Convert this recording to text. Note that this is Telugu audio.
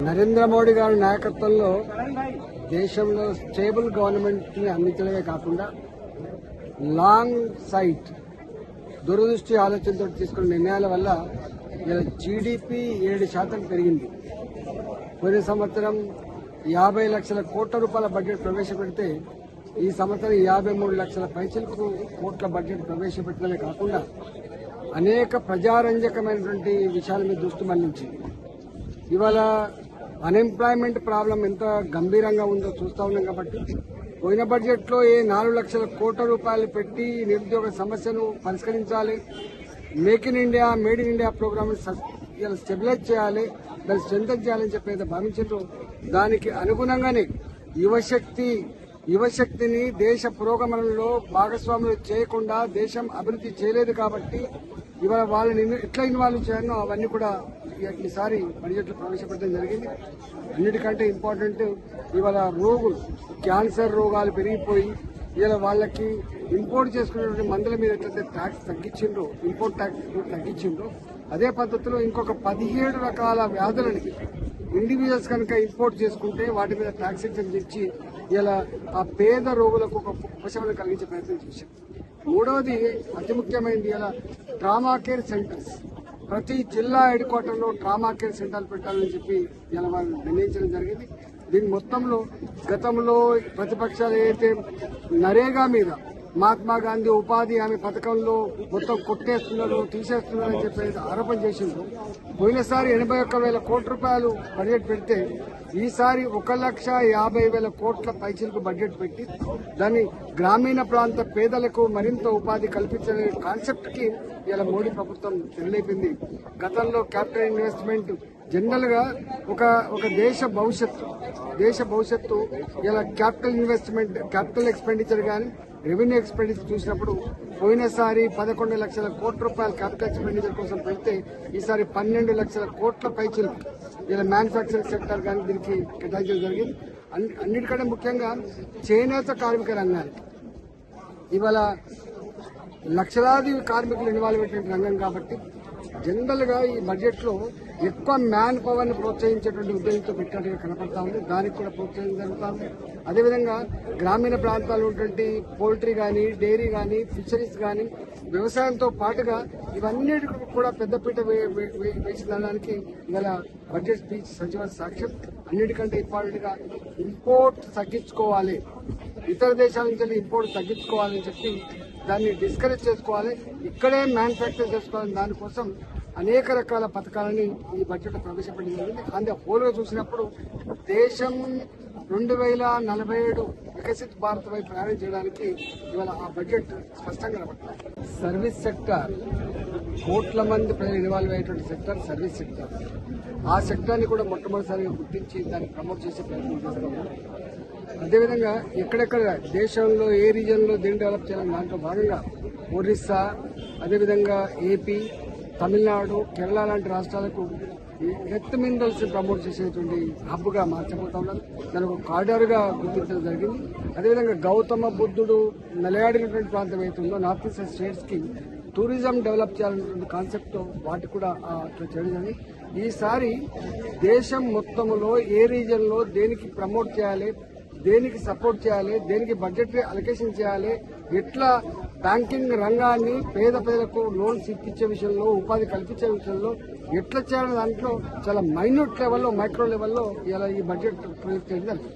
నరేంద్ర మోడీ గారి నాయకత్వంలో దేశంలో స్టేబుల్ గవర్నమెంట్ని అందించడమే కాకుండా లాంగ్ సైట్ దురదృష్టి ఆలోచనతో తీసుకున్న నిర్ణయాల వల్ల ఇలా జీడిపి ఏడు శాతం పెరిగింది. పోయిన సంవత్సరం యాభై లక్షల కోట్ల రూపాయల బడ్జెట్ ప్రవేశపెడితే ఈ సంవత్సరం యాభై మూడు లక్షల పైసలకు కోట్ల బడ్జెట్ ప్రవేశపెట్టడమే కాకుండా అనేక ప్రజారంజకమైనటువంటి విషయాల మీద దృష్టి మళ్ళించింది. ఇవాళ అన్ఎంప్లాయ్మెంట్ ప్రాబ్లం ఎంత గంభీరంగా ఉందో చూస్తా ఉన్నాం కాబట్టి పోయిన బడ్జెట్లో ఏ నాలుగు లక్షల కోట్ల రూపాయలు పెట్టి నిరుద్యోగ సమస్యను పరిష్కరించాలి. Make in India made in India program ఇలా స్టెబిలైజ్ చేయాలి. దాన్ని స్ట్రెంథన్ చేయాలని చెప్పి భావించారు దానికి అనుగుణంగానే యువశక్తి యువశక్తిని దేశ పురోగమనంలో భాగస్వాములు చేయకుండా దేశం అభివృద్ధి చేయలేదు కాబట్టి ఇవాళ వాళ్ళని ఎట్లా ఇన్వాల్వ్ చేయాలో అవన్నీ కూడా ఈసారి బడ్జెట్లో ప్రవేశపెట్టడం జరిగింది. అన్నిటికంటే ఇంపార్టెంట్ ఇవాళ రోగులు క్యాన్సర్ రోగాలు పెరిగిపోయి ఇలా వాళ్ళకి ఇంపోర్ట్ చేసుకునేటువంటి మందుల మీద ఎట్లయితే ట్యాక్స్ తగ్గించిండ్రో ఇంపోర్ట్ ట్యాక్స్ తగ్గించిండ్రో అదే పద్ధతిలో ఇంకొక పదిహేడు రకాల వ్యాధులని ఇండివిజువల్స్ కనుక ఇంపోర్ట్ చేసుకుంటే వాటి మీద ట్యాక్స్ ఎగ్జామ్స్ ఇచ్చి ఇలా ఆ పేద రోగులకు ఒక ఉపశమనం కలిగించే ప్రయత్నం చేశాం మూడవది అతి ముఖ్యమైనది ఇలా ట్రామా కేర్ సెంటర్స్ ప్రతి జిల్లా హెడ్ క్వార్టర్లో ట్రామా కేర్ సెంటర్లు పెట్టాలని చెప్పి ఇలా వాళ్ళు నిర్ణయించడం జరిగింది. దీని మొత్తంలో గతంలో ప్రతిపక్షాలు ఏదైతే నరేగా మీద మహాత్మా గాంధీ ఉపాధి హామీ పథకంలో మొత్తం కొట్టేస్తున్నారు తీసేస్తున్నారని చెప్పి ఆరోపణ చేసిండ్రు. పోయినసారి ఎనభై ఒక్క వేల కోట్ల రూపాయలు బడ్జెట్ పెడితే ఈసారి ఒక లక్ష యాభై వేల కోట్ల పైసలకు బడ్జెట్ పెట్టి దాన్ని గ్రామీణ ప్రాంత పేదలకు మరింత ఉపాధి కల్పించే కాన్సెప్ట్కి ఇలా మోడీ ప్రభుత్వం తెరలేపింది. గతంలో క్యాపిటల్ ఇన్వెస్ట్మెంట్ జనరల్గా ఒక ఒక దేశ భవిష్యత్తు దేశ భవిష్యత్తు ఇలా క్యాపిటల్ ఇన్వెస్ట్మెంట్ క్యాపిటల్ ఎక్స్పెండిచర్ కానీ రెవెన్యూ ఎక్స్పెండిచర్ చూసినప్పుడు పోయినసారి పదకొండు లక్షల కోట్ల రూపాయల క్యాపిటల్ ఎక్స్పెండిచర్ కోసం పెడితే ఈసారి పన్నెండు లక్షల కోట్ల పైచలు ఇలా మ్యానుఫ్యాక్చరింగ్ సెక్టర్ కానీ దీనికి కేటాయించడం జరిగింది. అన్ని- అన్నిటికంటే ముఖ్యంగా చేనేత కార్మిక రంగానికి. ఇవాళ లక్షలాది కార్మికులు ఇన్వాల్వ్ అయినటువంటి రంగం కాబట్టి జనరల్గా ఈ బడ్జెట్లో ఎక్కువ మ్యాన్ పవర్ని ప్రోత్సహించేటువంటి ఉద్దేశంతో పెట్టినట్టుగా కనపడతా ఉంది. దానికి కూడా ప్రోత్సహం జరుగుతా ఉంది అదేవిధంగా గ్రామీణ ప్రాంతాల్లో ఉన్నటువంటి పోల్ట్రీ కానీ డైరీ కానీ ఫిషరీస్ కానీ వ్యవసాయంతో పాటుగా ఇవన్నిటికి కూడా పెద్దపీట వే- వే- వేసిందనడానికి ఇవాళ బడ్జెట్ స్పీచ్ సచివ సాక్ష్యం. అన్నిటికంటే ఇంపార్టెంట్గా ఇంపోర్ట్ తగ్గించుకోవాలి. ఇతర దేశాల నుంచి ఇంపోర్ట్ తగ్గించుకోవాలని చెప్పి దాన్ని డిస్కరేజ్ చేసుకోవాలి. ఇక్కడే మ్యానుఫ్యాక్చర్ చేసుకోవాలి. దానికోసం అనేక రకాల పథకాలని ఈ బడ్జెట్ ప్రవేశపెట్టడం జరిగింది. అంతే హోల్గా చూసినప్పుడు దేశం రెండు వేల నలభై ఏడు వికసిత్ భారత్ వైపు ప్రయాణం చేయడానికి ఇవాళ ఆ బడ్జెట్ స్పష్టంగా కనబడుతుంది. సర్వీస్ సెక్టర్ కోట్ల మంది ప్రజలు ఇన్వాల్వ్ అయ్యేటువంటి సెక్టర్ సర్వీస్ సెక్టర్ ఆ సెక్టార్ని కూడా మొట్టమొదటిసారిగా గుర్తించి దాన్ని ప్రమోట్ చేసే ప్రయత్నం చేస్తున్నాం అదేవిధంగా ఎక్కడెక్కడ దేశంలో ఏ రీజియన్లో దేన్ని డెవలప్ చేయాలని దాంట్లో భాగంగా ఒరిస్సా అదేవిధంగా ఏపీ తమిళనాడు కేరళ లాంటి రాష్ట్రాలకు ఎర్త్ మినరల్స్ ప్రమోట్ చేసేటువంటి హబ్గా మార్చబోతా ఉన్నారు దాని ఒక కారిడార్గా గుర్తించడం జరిగింది. అదేవిధంగా గౌతమ బుద్ధుడు నిలయాడినటువంటి ప్రాంతం ఏతుందో నార్త్ ఈస్ట్ స్టేట్స్కి టూరిజం డెవలప్ చేయాలనేటువంటి కాన్సెప్ట్ వాటి కూడా అట్లా చేయడం ఈసారి దేశం మొత్తంలో ఏ రీజన్లో దేనికి ప్రమోట్ చేయాలి దేనికి సపోర్ట్ చేయాలి దేనికి బడ్జెట్ అలొకేషన్ చేయాలి ఎట్లా బ్యాంకింగ్ రంగాన్ని పేద ప్రజలకు లోన్స్ ఇప్పించే విషయంలో ఉపాధి కల్పించే విషయంలో ఎట్లా చేయాలనే దాంట్లో చాలా మైన్యూట్ లెవెల్లో మైక్రో లెవెల్లో ఇలా ఈ బడ్జెట్ ప్రొజెక్ట్ చేయడం జరిగింది